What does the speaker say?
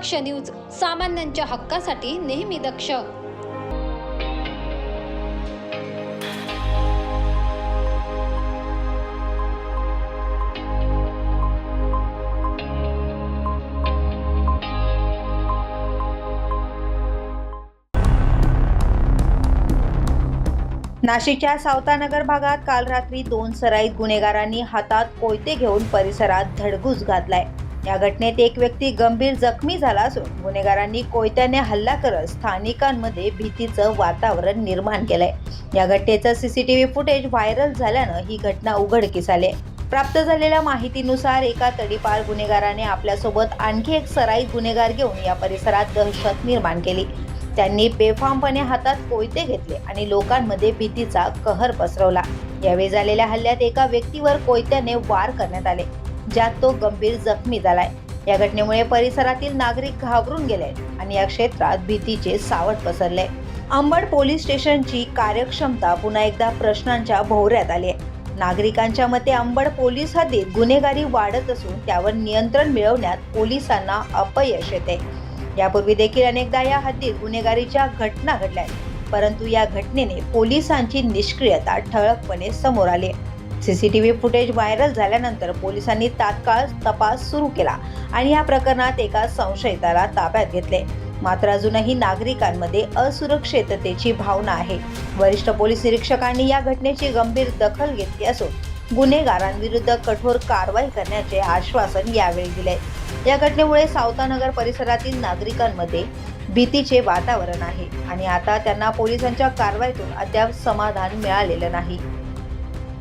दक्ष news सामान्यांच्या हक्कासाठी नेहमी दक्ष. नाशिकच्या सावतानगर भागात काल रात्री दोन सराईत गुन्हेगारांनी हातात कोयते घेऊन परिसरात धडगूस घातलाय. या घटनेत एक व्यक्ती गंभीर जखमी झाला असून गुन्हेगारांनी कोयत्याने हल्ला करत स्थानिकांमध्ये भीतीचं वातावरण निर्माण केलंय. या घटनेचं सीसीटीव्ही फुटेज व्हायरल झाल्यानं ही घटना उघडकीस आली प्राप्त झालेल्या माहितीनुसार एका तडीपार गुन्हेगाराने आपल्यासोबत आणखी एक सराई गुन्हेगार घेऊन या परिसरात दहशत निर्माण केली. त्यांनी बेफामपणे हातात कोयते घेतले आणि लोकांमध्ये भीतीचा कहर पसरवला. यावेळी झालेल्या हल्ल्यात एका व्यक्तीवर कोयत्याने वार करण्यात आले. ज्यात तो गंभीर जखमी झालाय. या घटनेमुळे परिसरातील नागरिक घाबरून गेले आणि या क्षेत्रात भीतीचे सावट पसरले. अंबड पोलीस स्टेशनची कार्यक्षमता पुन्हा एकदा प्रश्नांच्या भोवऱ्यात आली आहे. नागरिकांच्या मते अंबड पोलीस हद्दीत गुन्हेगारी वाढत असून त्यावर नियंत्रण मिळवण्यात पोलिसांना अपयश येते. यापूर्वी देखील अनेकदा या हद्दीत गुन्हेगारीच्या घटना घडल्या आहेत. परंतु या घटनेने पोलिसांची निष्क्रियता ठळकपणे समोर आली सीसीटीव्ही फुटेज व्हायरल झाल्यानंतर पोलिसांनी तात्काळ तपास सुरू केला आणि या प्रकरणात एका संशयिताला ताब्यात घेतले. मात्र अजूनही नागरिकांमध्ये असुरक्षिततेची भावना आहे. वरिष्ठ पोलीस निरीक्षकांनी या घटनेची गंभीर दखल घेतली असून गुन्हेगारांविरुद्ध कठोर कारवाई करण्याचे आश्वासन यावेळी दिले. या घटनेमुळे सावतानगर परिसरातील नागरिकांमध्ये भीतीचे वातावरण आहे आणि आता त्यांना पोलिसांच्या कारवाईतून अद्याप समाधान मिळालेलं नाही.